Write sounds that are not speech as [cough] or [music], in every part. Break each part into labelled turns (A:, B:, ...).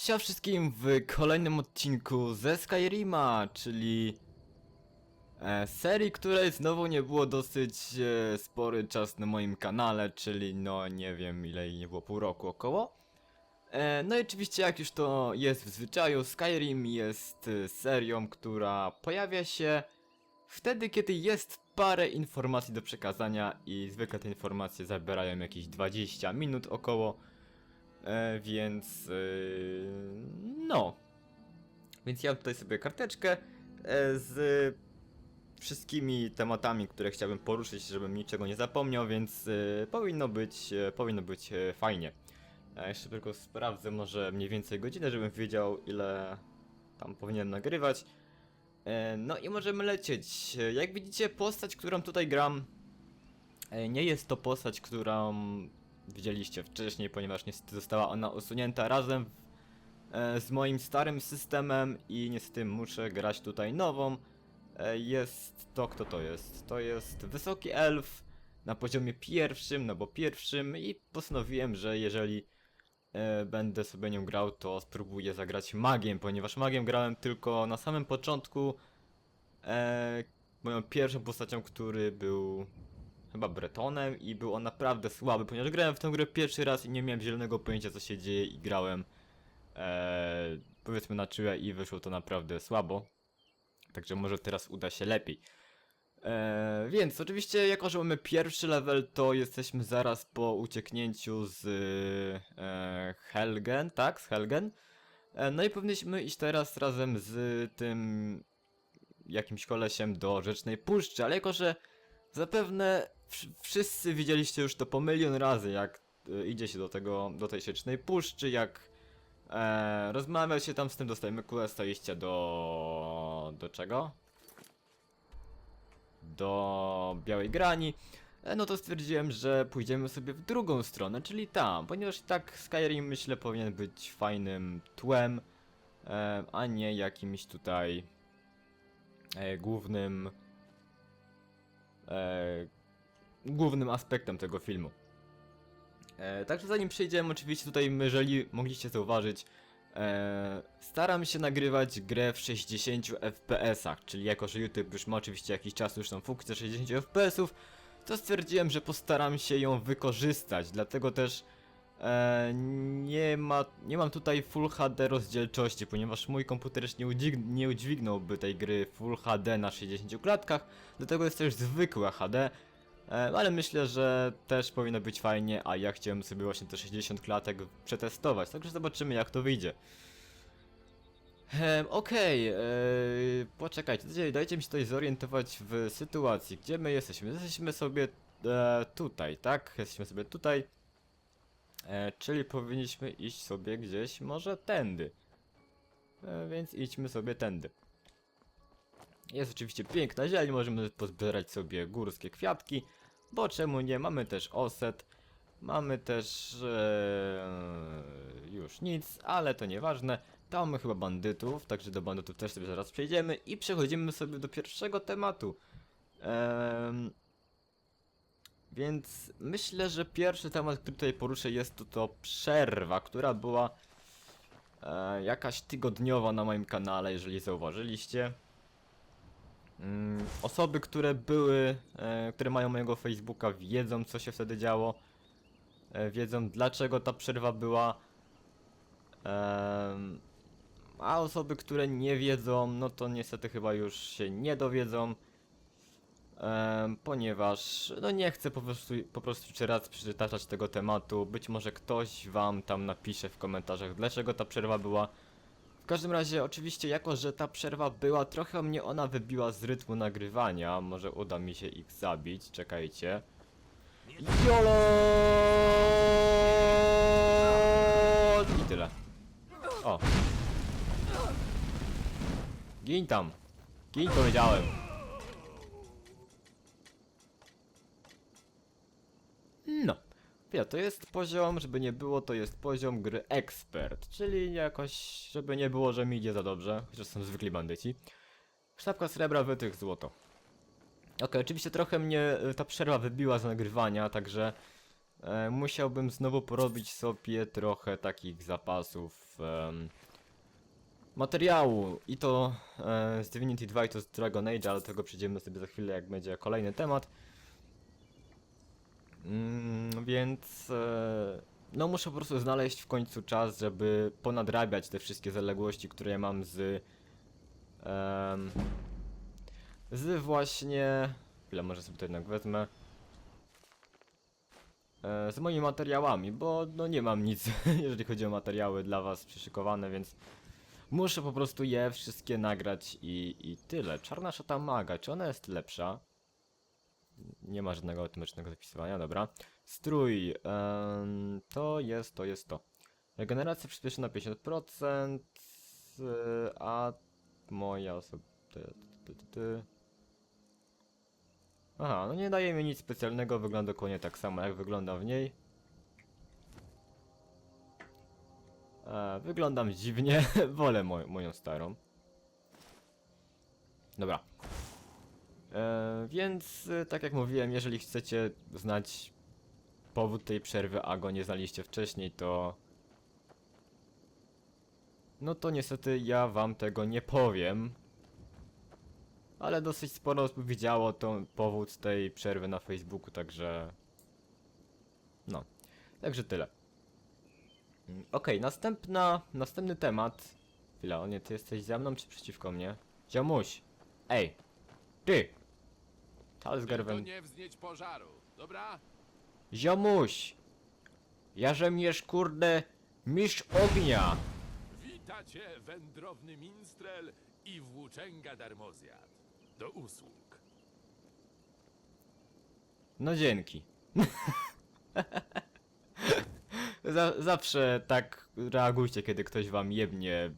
A: Siema wszystkim w kolejnym odcinku ze Skyrima, czyli e, serii, której znowu nie było dosyć e, spory czas na moim kanale, czyli no nie wiem ile jej nie było, pół roku około. E, no i oczywiście jak już to jest w zwyczaju, Skyrim jest e, serią, która pojawia się wtedy, kiedy jest parę informacji do przekazania i zwykle te informacje zabierają jakieś 20 minut około. E, więc yy, no. Więc ja mam tutaj sobie karteczkę e, z wszystkimi tematami, które chciałbym poruszyć, żebym niczego nie zapomniał, więc e, powinno być, e, powinno być fajnie. A jeszcze tylko sprawdzę może mniej więcej godzinę, żebym wiedział ile tam powinienem nagrywać. No i możemy lecieć. Jak widzicie, postać, którą tutaj gram, nie jest to postać, którą widzieliście wcześniej, ponieważ niestety została ona usunięta razem e, z moim starym systemem i niestety muszę grać tutaj nową. E, jest to, kto to jest? To jest wysoki elf na poziomie pierwszym, no bo pierwszym i postanowiłem, że jeżeli e, będę sobie nią grał, to spróbuję zagrać magiem, ponieważ magiem grałem tylko na samym początku moją pierwszą postacią, który był chyba Bretonem i był on naprawdę słaby, ponieważ grałem w tę grę pierwszy raz i nie miałem zielonego pojęcia co się dzieje i grałem e, powiedzmy na czuja i wyszło to naprawdę słabo. Także może teraz uda się lepiej. E, więc oczywiście jako, że mamy pierwszy level, to jesteśmy zaraz po ucieknięciu z e, Helgen, tak? Z Helgen. No i powinniśmy iść teraz razem z tym jakimś kolesiem do Rzecznej Puszczy, ale jako, że Zapewne wszyscy widzieliście już to po milion razy, jak e, idzie się do tego, do tej siecznej puszczy, jak e, rozmawia się tam z tym, dostajemy questa iścia do... do czego? Do Białej Grani. E, no to stwierdziłem, że pójdziemy sobie w drugą stronę, czyli tam, ponieważ i tak Skyrim myślę powinien być fajnym tłem, e, a nie jakimś tutaj e, głównym e, głównym aspektem tego filmu. E, także zanim przejdziemy, oczywiście tutaj, jeżeli mogliście zauważyć, e, staram się nagrywać grę w 60 fps-ach, czyli jako, że YouTube już ma oczywiście jakiś czas już tą funkcję 60 fps-ów, to stwierdziłem, że postaram się ją wykorzystać, dlatego też e, nie, ma, nie mam tutaj Full HD rozdzielczości, ponieważ mój komputer już nie, udźwig, nie udźwignąłby tej gry Full HD na 60 klatkach, dlatego jest też zwykłe HD, ale myślę, że też powinno być fajnie, a ja chciałem sobie właśnie te 60 klatek przetestować, także zobaczymy jak to wyjdzie. Ehm, Okej, e, poczekajcie, dajcie- dajcie mi się tutaj zorientować w sytuacji, gdzie my jesteśmy. Jesteśmy sobie e, tutaj, tak? Jesteśmy sobie tutaj. E, czyli powinniśmy iść sobie gdzieś może tędy. E, więc idźmy sobie tędy. Jest oczywiście piękna zieleń, możemy pozbierać sobie górskie kwiatki, bo czemu nie? Mamy też oset, mamy też e, już nic, ale to nieważne. Tam mamy chyba bandytów, także do bandytów też sobie zaraz przejdziemy i przechodzimy sobie do pierwszego tematu. Em, więc myślę, że pierwszy temat, który tutaj poruszę jest to, to przerwa, która była e, jakaś tygodniowa na moim kanale, jeżeli zauważyliście. Mm, osoby, które były, e, które mają mojego Facebooka wiedzą co się wtedy działo. E, wiedzą dlaczego ta przerwa była. A osoby, które nie wiedzą, no to niestety chyba już się nie dowiedzą. Ponieważ no nie chcę po prostu, po prostu jeszcze raz przytaczać tego tematu. Być może ktoś wam tam napisze w komentarzach, dlaczego ta przerwa była. Każdym razie, oczywiście, jako że ta przerwa była, trochę mnie ona wybiła z rytmu nagrywania. Może uda mi się ich zabić, czekajcie. YOLO! I tyle. O. Gin tam. Gin powiedziałem. No. Ja, to jest poziom, żeby nie było, to jest poziom gry ekspert, czyli jakoś, żeby nie było, że mi idzie za dobrze, chociaż są zwykli bandyci. Sztabka srebra, wytrych złoto. Okej, oczywiście trochę mnie y, ta przerwa wybiła z nagrywania, także e, musiałbym znowu porobić sobie trochę takich zapasów em, materiału i to e, z Divinity 2 i to z Dragon Age, ale tego przejdziemy sobie za chwilę jak będzie kolejny temat. Mm, więc e, no muszę po prostu znaleźć w końcu czas, żeby ponadrabiać te wszystkie zaległości, które ja mam z z właśnie chwilę może sobie to jednak wezmę e, z moimi materiałami, bo no nie mam nic, [laughs] jeżeli chodzi o materiały dla was przyszykowane, więc muszę po prostu je wszystkie nagrać i, i tyle. Czarna szata maga, czy ona jest lepsza? Nie ma żadnego automatycznego zapisywania, dobra. Strój, to jest, to jest to. Regeneracja przyspieszy na 50%, y, a moja osoba... Aha, no nie daje mi nic specjalnego, wygląda dokładnie tak samo jak wygląda w niej. E, wyglądam dziwnie, [laughs] wolę mo moją starą. Dobra. E, więc, e, tak jak mówiłem, jeżeli chcecie znać powód tej przerwy, a go nie znaliście wcześniej, to... No to niestety ja wam tego nie powiem. Ale dosyć sporo osób widziało to powód tej przerwy na Facebooku, także... No. Także tyle. Mm, Okej, następna, następny temat. Chwila, o nie, ty jesteś za mną czy przeciwko mnie? Ziomuś! Ej! Ty! Tal z
B: Tylko
A: garwem.
B: nie wznieć pożaru, dobra?
A: Ziomuś! Jarzemierz kurde mistrz ognia!
B: Witacie, wędrowny minstrel i włóczęga darmozjad. Do usług.
A: No dzięki. [laughs] Za, zawsze tak reagujcie, kiedy ktoś wam jebnie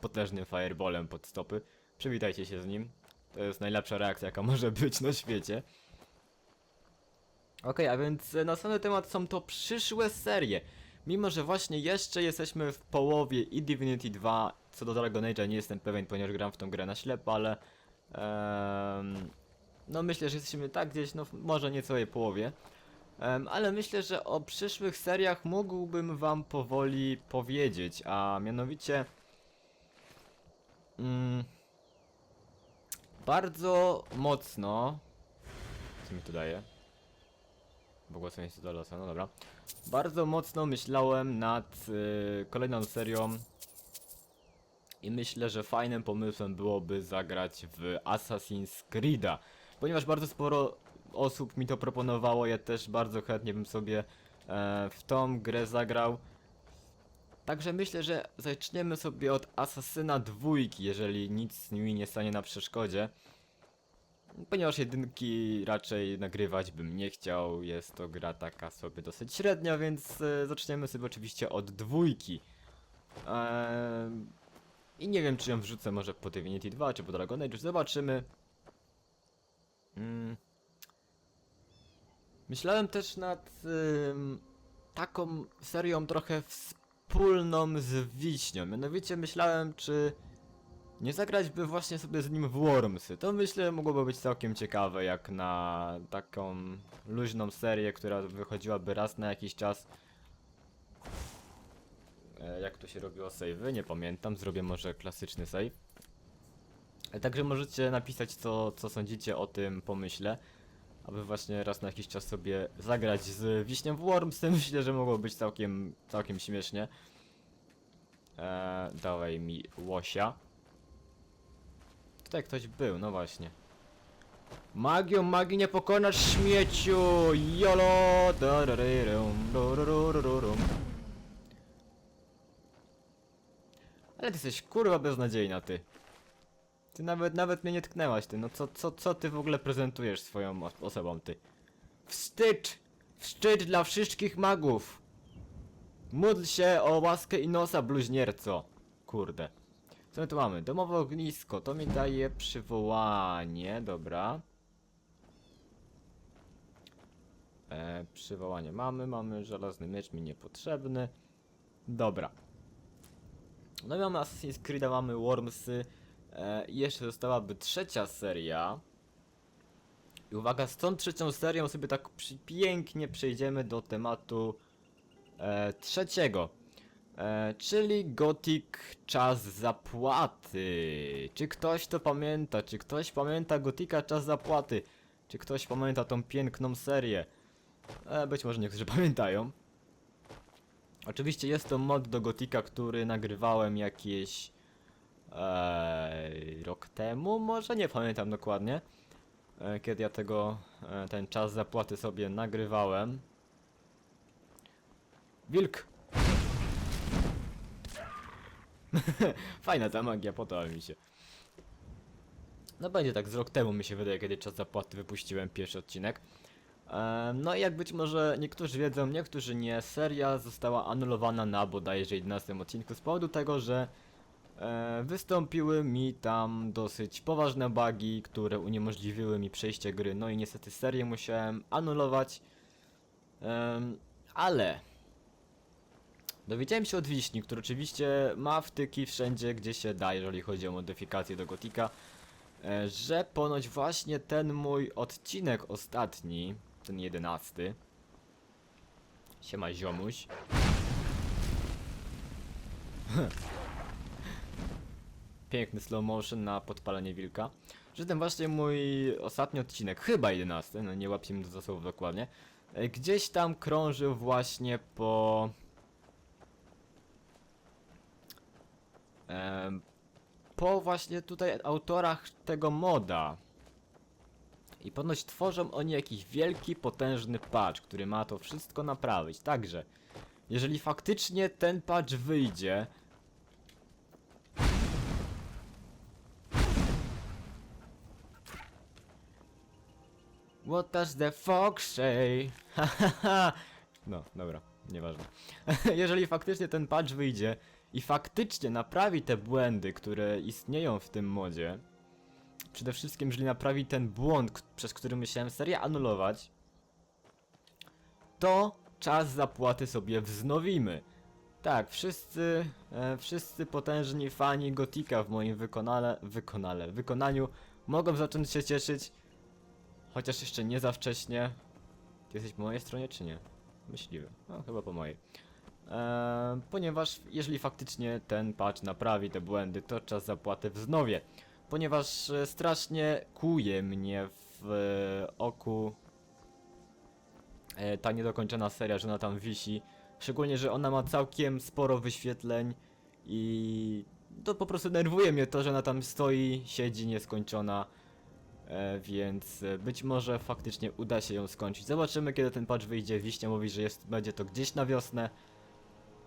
A: potężnym fireballem pod stopy. Przywitajcie się z nim. To jest najlepsza reakcja, jaka może być na świecie. Okej, a więc następny temat są to przyszłe serie. Mimo, że właśnie jeszcze jesteśmy w połowie i Divinity 2, co do Dragon Age'a nie jestem pewien, ponieważ gram w tą grę na ślepo, ale... no myślę, że jesteśmy tak gdzieś, no może nie całej połowie. Ale myślę, że o przyszłych seriach mógłbym wam powoli powiedzieć, a mianowicie... Mm, bardzo mocno... Co mi tu daje? Błogosławieństwo do losa, no dobra. Bardzo mocno myślałem nad y, kolejną serią i myślę, że fajnym pomysłem byłoby zagrać w Assassin's Creed'a. Ponieważ bardzo sporo osób mi to proponowało, ja też bardzo chętnie bym sobie e, w tą grę zagrał. Także myślę, że zaczniemy sobie od Asasyna dwójki, jeżeli nic mi nie stanie na przeszkodzie. Ponieważ jedynki raczej nagrywać bym nie chciał, jest to gra taka sobie dosyć średnia, więc e, zaczniemy sobie oczywiście od dwójki. Eee, I nie wiem czy ją wrzucę może po Divinity 2 czy po Dragon Age, zobaczymy. Mm. Myślałem też nad ym, taką serią trochę wspólną z Wiśnią. Mianowicie myślałem, czy nie zagrać by właśnie sobie z nim w Wormsy. To myślę mogłoby być całkiem ciekawe, jak na taką luźną serię, która wychodziłaby raz na jakiś czas. E, jak to się robiło save'y? Nie pamiętam, zrobię może klasyczny save. E, Także możecie napisać co, co sądzicie o tym pomyśle. Aby właśnie raz na jakiś czas sobie zagrać z Wiśnią w Wormsy. [laughs] Myślę, że mogło być całkiem, całkiem śmiesznie. Eee, dawaj mi łosia. Tutaj ktoś był, no właśnie. Magią magii nie pokonasz śmieciu! Jolo! Ale ty jesteś kurwa beznadziejna, ty. Ty nawet, nawet mnie nie tknęłaś, ty. No co, co, co ty w ogóle prezentujesz swoją os- osobą, ty? Wstyd! Wstyd dla wszystkich magów! Módl się o łaskę i nosa, bluźnierco! Kurde. Co my tu mamy? Domowe ognisko, to mi daje przywołanie, dobra. E, przywołanie mamy, mamy żelazny miecz mi niepotrzebny. Dobra. No i mamy Assassin's Creed, mamy Wormsy. E, jeszcze zostałaby trzecia seria. I uwaga, z tą trzecią serią sobie tak pięknie przejdziemy do tematu e, trzeciego. E, czyli Gothic Czas Zapłaty. Czy ktoś to pamięta? Czy ktoś pamięta Gotika Czas Zapłaty? Czy ktoś pamięta tą piękną serię? E, być może niektórzy [laughs] pamiętają. Oczywiście jest to mod do Gotika, który nagrywałem jakieś rok temu, może nie pamiętam dokładnie. E, kiedy ja tego, e, ten czas zapłaty sobie nagrywałem. Wilk! [laughs] Fajna ta magia, podoba mi się. No będzie tak, z rok temu mi się wydaje, kiedy czas zapłaty wypuściłem pierwszy odcinek. E, No i jak być może niektórzy wiedzą, niektórzy nie, seria została anulowana na bodajże 11 odcinku z powodu tego, że wystąpiły mi tam dosyć poważne bugi, które uniemożliwiły mi przejście gry, no i niestety serię musiałem anulować. Ale dowiedziałem się od Wiśni, który oczywiście ma wtyki wszędzie, gdzie się da, jeżeli chodzi o modyfikację do Gotika, e, że ponoć właśnie ten mój odcinek ostatni, ten jedenasty, siema ziomuś, [laughs] piękny slow motion na podpalenie wilka, że ten właśnie mój ostatni odcinek, chyba jedenasty, no nie łapię do zasobów dokładnie, e, gdzieś tam krążył właśnie po... Po właśnie tutaj autorach tego moda. I ponoć tworzą oni jakiś wielki, potężny patch, który ma to wszystko naprawić. Także, jeżeli faktycznie ten patch wyjdzie, What does the fox say? no, dobra, nieważne. [laughs] Jeżeli faktycznie ten patch wyjdzie i faktycznie naprawi te błędy, które istnieją w tym modzie, przede wszystkim jeżeli naprawi ten błąd, przez który musiałem serię anulować, to czas zapłaty sobie wznowimy. Tak, wszyscy, e, wszyscy potężni fani Gotika w moim wykonale, wykonale, wykonaniu mogą zacząć się cieszyć, Chociaż jeszcze nie za wcześnie. Ty jesteś po mojej stronie, czy nie? Myśliwy. No, chyba po mojej. Eee, ponieważ jeżeli faktycznie ten patch naprawi te błędy, to czas zapłaty wznowię. Ponieważ e, strasznie kuje mnie w e, oku e, ta niedokończona seria, że ona tam wisi. Szczególnie, że ona ma całkiem sporo wyświetleń i to po prostu nerwuje mnie to, że ona tam stoi, siedzi nieskończona. E, więc e, być może faktycznie uda się ją skończyć. Zobaczymy kiedy ten patch wyjdzie. Wiśnia mówi, że jest, będzie to gdzieś na wiosnę.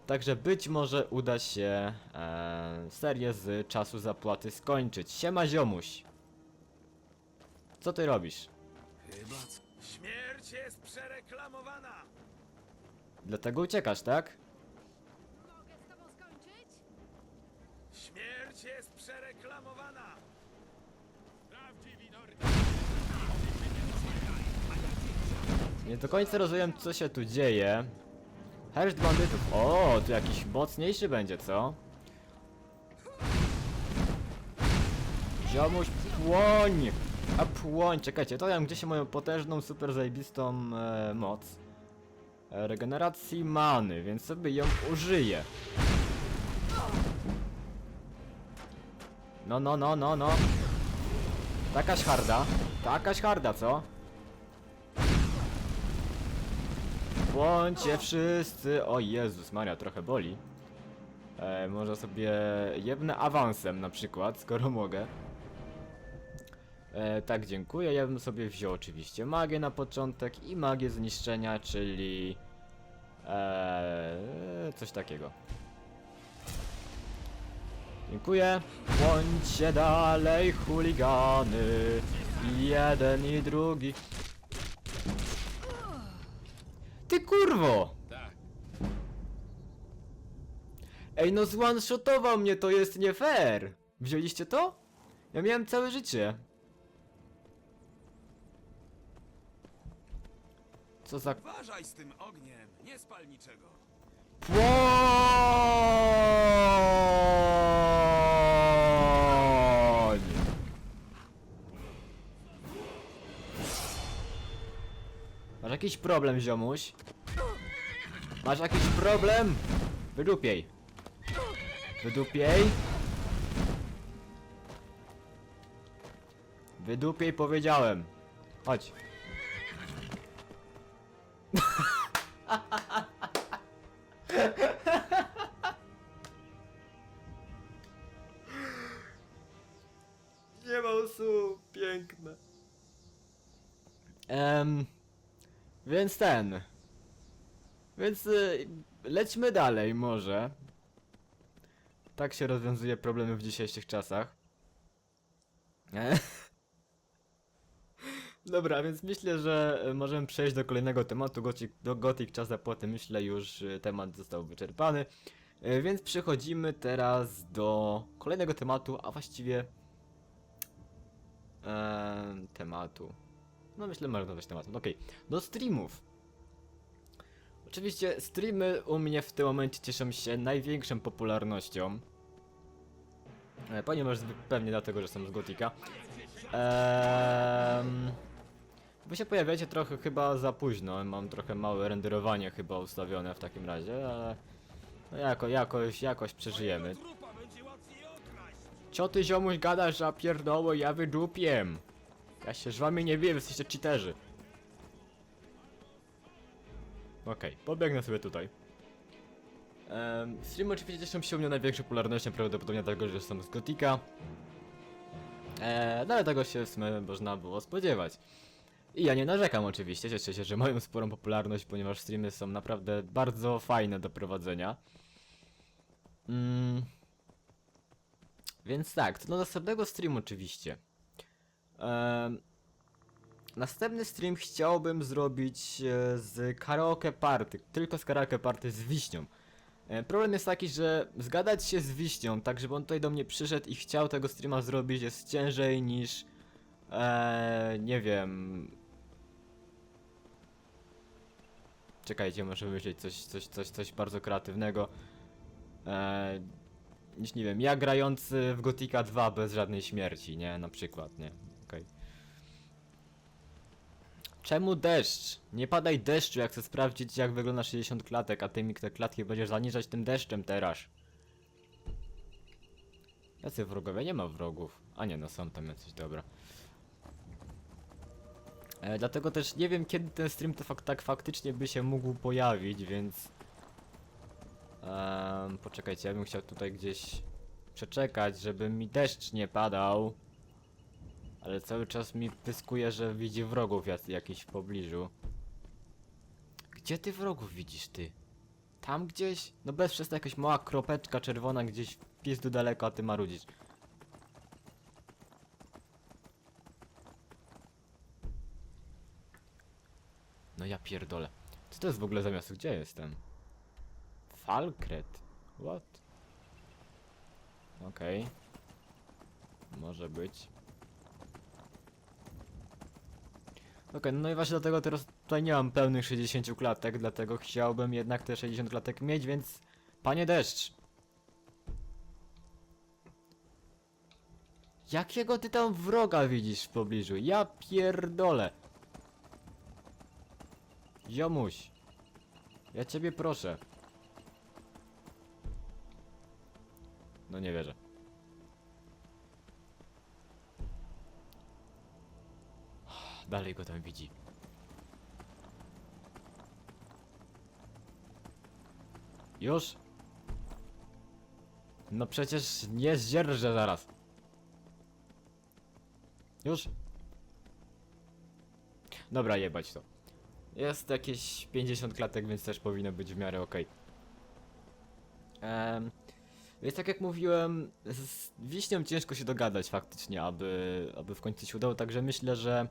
A: Także być może uda się e, serię z czasu zapłaty skończyć. Siema ziomuś. Co ty robisz?
C: Śmierć jest przereklamowana!
A: Dlatego uciekasz, tak?
D: Mogę z tobą skończyć?
C: Śmierć jest przereklamowana!
B: Prawdziwi Nordy!
A: Nie do końca rozumiem co się tu dzieje. Herszt bandytów. O, tu jakiś mocniejszy będzie, co? Ziomuś, płoń! A płoń, czekajcie, to ja mam gdzieś moją potężną, super zajebistą e, moc. E, regeneracji many, więc sobie ją użyję. No, no, no, no, no. Takaś harda. Takaś harda, co? Bądźcie wszyscy! O Jezus Maria, trochę boli. E, może sobie jebnę awansem na przykład, skoro mogę. E, tak, dziękuję. Ja bym sobie wziął oczywiście magię na początek i magię zniszczenia, czyli... E, coś takiego. Dziękuję. Bądźcie dalej chuligany. Jeden i drugi. Ty kurwo!
B: Tak,
A: Ej, no zone-shotował mnie, to jest nie fair! Wzięliście to? Ja miałem całe życie. Co za
C: Uważaj z tym ogniem, nie spal niczego.
A: płoń! Jakiś problem, ziomuś? Masz jakiś problem? Wydupiej. Wydupiej. Wydupiej powiedziałem. Chodź. [laughs] więc ten. Więc y, lećmy dalej może. Tak się rozwiązuje problemy w dzisiejszych czasach. E. [laughs] Dobra, więc myślę, że y, możemy przejść do kolejnego tematu. Gothic, do Gothic czas zapłaty myślę już y, temat został wyczerpany. Y, Więc przechodzimy teraz do kolejnego tematu, a właściwie em, tematu. No myślę, można nazwać tematem. Okej, do streamów. Oczywiście streamy u mnie w tym momencie cieszą się największą popularnością. E, Ponieważ pewnie dlatego, że są z Gotika. Ehm, wy się pojawiacie trochę chyba za późno. Mam trochę małe renderowanie chyba ustawione w takim razie, ale no jako, jakoś, jakoś przeżyjemy. Co ty ziomuś gadasz za pierdoły, ja wydupiem. Ja się z wami nie wiem, jesteście cheaterzy. Okej, pobiegnę sobie tutaj. Um, streamy oczywiście cieszą się u mnie największą popularnością, prawdopodobnie dlatego, że są z Gotika. Eee, no ale tego się w sumie można było spodziewać. I ja nie narzekam oczywiście, cieszę się, że mają sporą popularność, ponieważ streamy są naprawdę bardzo fajne do prowadzenia. Mm. Więc tak, co do następnego streamu oczywiście. Następny stream chciałbym zrobić e, z karaoke party, tylko z karaoke party z wiśnią. E, problem jest taki, że zgadać się z wiśnią, tak żeby on tutaj do mnie przyszedł i chciał tego streama zrobić jest ciężej niż... E, nie wiem... Czekajcie, muszę wymyślić coś, coś, coś, coś bardzo kreatywnego. E, niż nie wiem, ja grający w Gotika 2 bez żadnej śmierci, nie? Na przykład, nie? Czemu deszcz? Nie padaj deszczu, jak chcę sprawdzić jak wygląda 60 klatek, a ty mi te klatki będziesz zaniżać tym deszczem teraz. Jacy wrogowie? Nie ma wrogów. A nie, no są tam jacyś, dobra. E, dlatego też nie wiem kiedy ten stream to fak tak faktycznie by się mógł pojawić, więc... Poczekajcie, ja bym chciał tutaj gdzieś przeczekać, żeby mi deszcz nie padał. Ale cały czas mi pyskuje, że widzi wrogów jak, jakiś w pobliżu. Gdzie ty wrogów widzisz, ty? Tam gdzieś? No bez przestań jakaś mała kropeczka czerwona gdzieś w pizdu daleko, a ty marudzisz. No ja pierdolę. Co to jest w ogóle za miasto? Gdzie jestem? Falkret? What? Okej. Może być. Okej, no i właśnie dlatego teraz tutaj nie mam pełnych 60 klatek, dlatego chciałbym jednak te 60 klatek mieć, więc... Panie deszcz! Jakiego ty tam wroga widzisz w pobliżu? Ja pierdolę! Ziomuś! Ja ciebie proszę. No nie wierzę. Dalej go tam widzi. Już? No przecież nie zdzierżę zaraz. Już? Dobra, jebać to. Jest jakieś 50 klatek, więc też powinno być w miarę okej. Em, Więc tak jak mówiłem, z wiśnią ciężko się dogadać faktycznie, aby, aby w końcu się udało, także myślę, że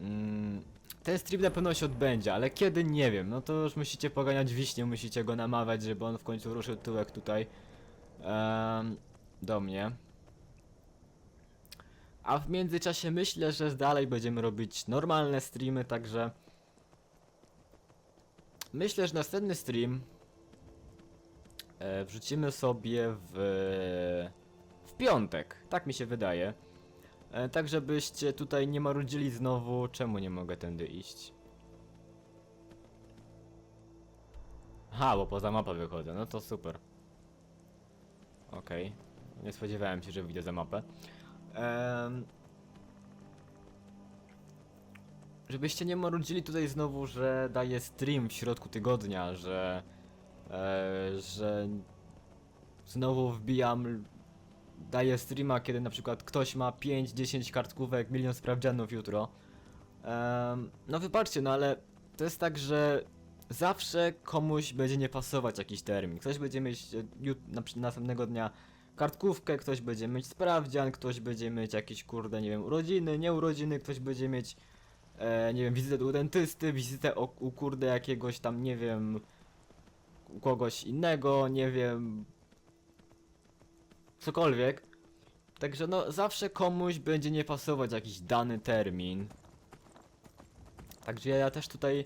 A: mm, ten stream na pewno się odbędzie, ale kiedy nie wiem, no to już musicie poganiać wiśnię, musicie go namawiać, żeby on w końcu ruszył tyłek tutaj do mnie. A w międzyczasie myślę, że dalej będziemy robić normalne streamy, także myślę, że następny stream e, wrzucimy sobie w, w piątek, tak mi się wydaje. E, tak żebyście tutaj nie marudzili znowu, czemu nie mogę tędy iść. Ha, bo poza mapę wychodzę, no to super. Okej, okay. nie spodziewałem się, że wyjdę za mapę. Ehm... Żebyście nie marudzili tutaj znowu, że daję stream w środku tygodnia, że... E, że... Znowu wbijam Daję streama, kiedy na przykład ktoś ma 5-10 kartkówek, milion sprawdzianów jutro. No wybaczcie, no ale to jest tak, że zawsze komuś będzie nie pasować jakiś termin. Ktoś będzie mieć e, jut- na, następnego dnia kartkówkę, ktoś będzie mieć sprawdzian, ktoś będzie mieć jakieś kurde, nie wiem, urodziny, nie urodziny, ktoś będzie mieć e, nie wiem, wizytę u dentysty, wizytę o, u kurde jakiegoś tam, nie wiem, u kogoś innego, nie wiem, cokolwiek. Także no, zawsze komuś będzie nie pasować jakiś dany termin. Także ja też tutaj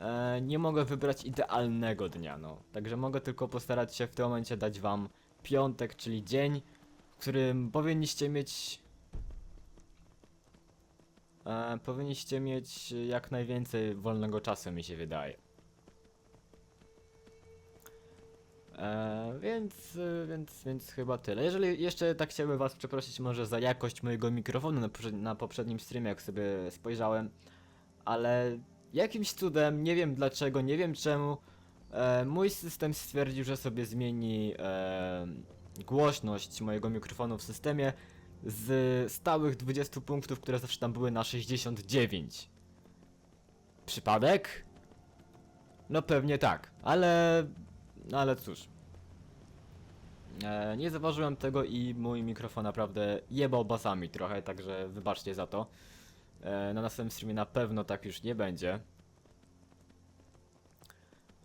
A: e, nie mogę wybrać idealnego dnia, no. Także mogę tylko postarać się w tym momencie dać wam piątek, czyli dzień, w którym powinniście mieć e, powinniście mieć jak najwięcej wolnego czasu, mi się wydaje. E, więc, e, więc, więc chyba tyle. Jeżeli jeszcze tak chciałbym was przeprosić może za jakość mojego mikrofonu na, na poprzednim streamie, jak sobie spojrzałem, ale jakimś cudem, nie wiem dlaczego, nie wiem czemu, e, mój system stwierdził, że sobie zmieni e, głośność mojego mikrofonu w systemie z stałych 20 punktów, które zawsze tam były na 69. Przypadek? No pewnie tak, ale... No ale cóż. E, nie zauważyłem tego i mój mikrofon naprawdę jebał basami trochę, także wybaczcie za to. E, na następnym streamie na pewno tak już nie będzie.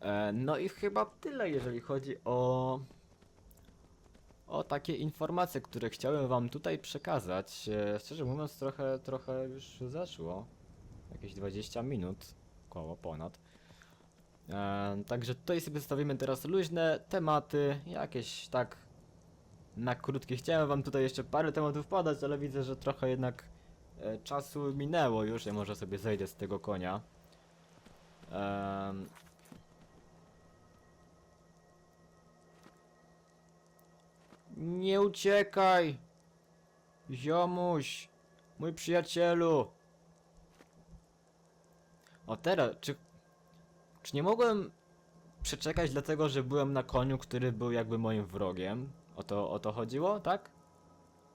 A: E, no i chyba tyle, jeżeli chodzi o o takie informacje, które chciałem wam tutaj przekazać. Szczerze mówiąc, trochę, trochę już zeszło. Jakieś 20 minut, koło ponad. E, także tutaj sobie zostawimy teraz luźne tematy, jakieś tak na krótkie. Chciałem wam tutaj jeszcze parę tematów podać, ale widzę, że trochę jednak e, czasu minęło już. Ja może sobie zejdę z tego konia. Em, Nie uciekaj! Ziomuś! Mój przyjacielu! O teraz, czy... Czy nie mogłem przeczekać dlatego, że byłem na koniu, który był jakby moim wrogiem? O to, o to chodziło, tak?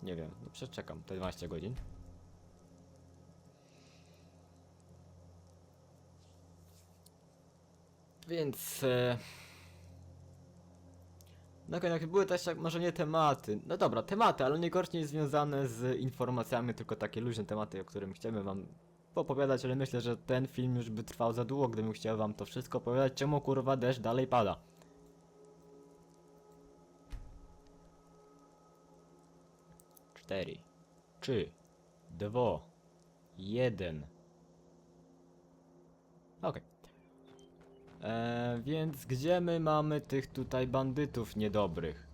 A: Nie wiem, no przeczekam te 12 godzin. Więc... E... No jednak były też może nie tematy. No dobra, tematy, ale niekoniecznie związane z informacjami, tylko takie luźne tematy, o którym chciałbym wam opowiadać, ale myślę, że ten film już by trwał za długo, gdybym chciał wam to wszystko opowiadać, czemu kurwa deszcz dalej pada. Cztery, trzy, dwa, jeden. Okej. Eee, więc gdzie my mamy tych tutaj bandytów niedobrych?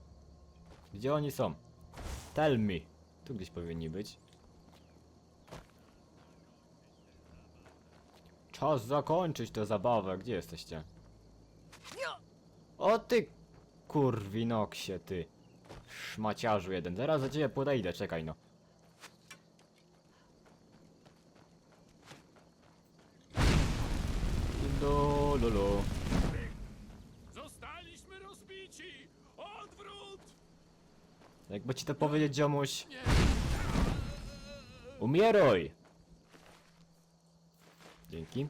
A: Gdzie oni są? Tell me. Tu gdzieś powinni być. Czas zakończyć tę zabawę. Gdzie jesteście? O ty kurwinoksie, ty. Szmaciarzu jeden. Zaraz za ciebie podejdę, czekaj no. Do, lo, lo.
B: Zostaliśmy rozbici! Odwrót!
A: Jakby ci to powiedzieć, ziomuś. Umieroj! Dzięki.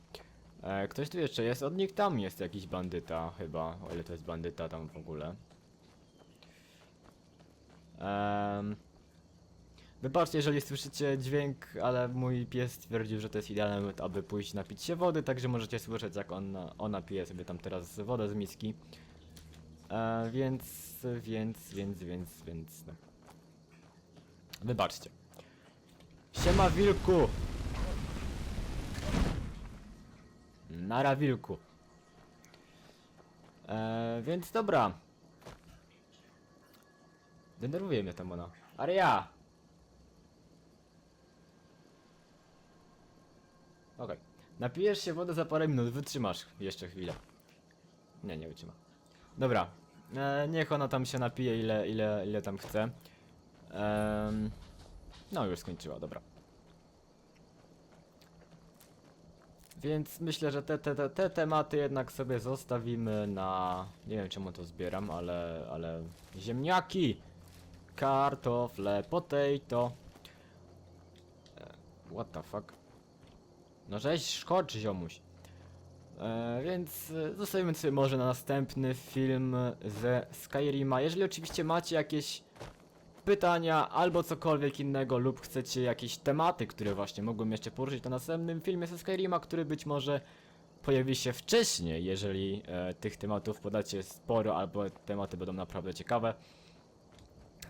A: E, ktoś tu jeszcze jest? Od nich tam jest jakiś bandyta, chyba. O ile to jest bandyta tam w ogóle. Em, wybaczcie, jeżeli słyszycie dźwięk, ale mój pies stwierdził, że to jest idealny moment, aby pójść napić się wody, także możecie słyszeć, jak on, ona pije sobie tam teraz wodę z miski. E, więc, więc, więc, więc, więc, no. Wybaczcie. Siema wilku! Nara wilku. E, więc dobra. Denerwuje mnie tam ona. Aria! Okej. Napijesz się wody za parę minut, wytrzymasz jeszcze chwilę. Nie, nie wytrzyma. Dobra. E, niech ona tam się napije ile, ile, ile tam chce. Em, no już skończyła, dobra. Więc myślę, że te, te, te, te tematy jednak sobie zostawimy na... Nie wiem czemu to zbieram, ale... ale... Ziemniaki! Kartofle, potato... E, What the fuck? No żeś szkodź ziomuś. E, więc e, zostawimy sobie może na następny film ze Skyrima. Jeżeli oczywiście macie jakieś pytania albo cokolwiek innego lub chcecie jakieś tematy, które właśnie mogłem jeszcze poruszyć na następnym filmie ze Skyrima, który być może pojawi się wcześniej, jeżeli e, tych tematów podacie sporo albo tematy będą naprawdę ciekawe,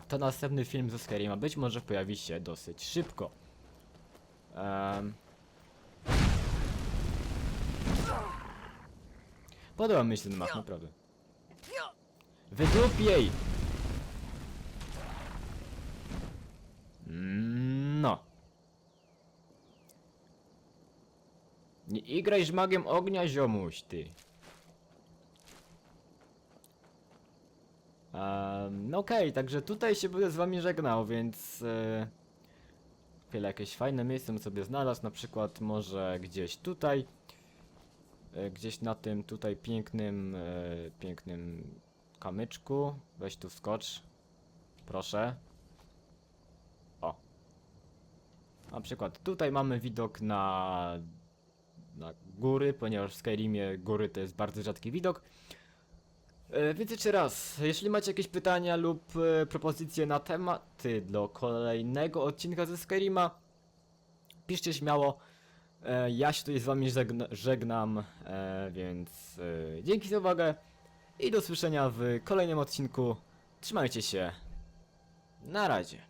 A: to następny film ze Skyrima być może pojawi się dosyć szybko. Em, Podoba mi się ten mach, naprawdę. Wydupiej! Mm, No. Nie igraj z magiem ognia, ziomuś, ty. Um, no okej, także tutaj się będę z wami żegnał, więc... E, chwilę, jakieś fajne miejsce sobie znalazł, na przykład może gdzieś tutaj. E, gdzieś na tym tutaj pięknym, e, pięknym kamyczku. Weź tu skocz. Proszę. O. Na przykład tutaj mamy widok na, na góry, ponieważ w Skyrimie góry to jest bardzo rzadki widok. E, Więc jeszcze raz, jeśli macie jakieś pytania lub e, propozycje na tematy do kolejnego odcinka ze Skyrima, piszcie śmiało. E, Ja się tutaj z wami żegna, żegnam, więc dzięki za uwagę i do usłyszenia w kolejnym odcinku. Trzymajcie się. Na razie.